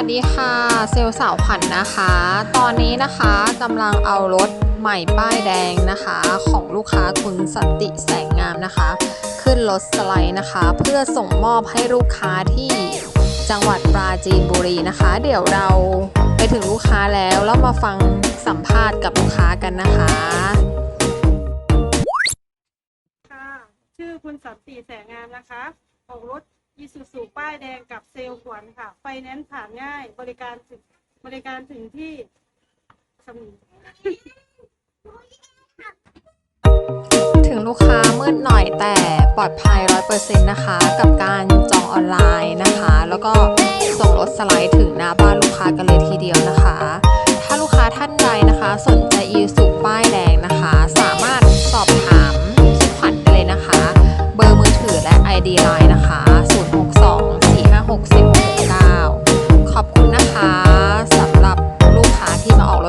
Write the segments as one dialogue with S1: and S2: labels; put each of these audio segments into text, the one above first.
S1: วัสดีค่ะเซลล์สาวขวัญนะคะ ตอนนี้นะคะกำลังเอารถใหม่ป้ายแดงนะคะ ของลูกค้าคุณสันติแสงงามนะคะ ขึ้นรถสไลด์นะคะ เพื่อส่งมอบให้ลูกค้าที่จังหวัดปราจีนบุรีนะคะ เดี๋ยวเราไปถึงลูกค้าแล้วแล้วมาฟังสัมภาษณ์กับลูกค้ากันนะคะ
S2: ค่ะ ชื่อคุณสันติแสงงามนะคะออกรถ ยีสุสุป้ายแดงกับเซลล์ขวัญค่ะ ไฟแนนซ์ผ่านง่าย บริการถึงบริการถึงที่สมุ
S1: ถึงลูกค้ามืดหน่อยแต่ปลอดภัย 100%นะคะ กับการจองออนไลน์นะคะ แล้วก็ส่งรถสไลด์ถึงหน้าบ้านลูกค้ากันเลย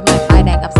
S1: but my fine, I'm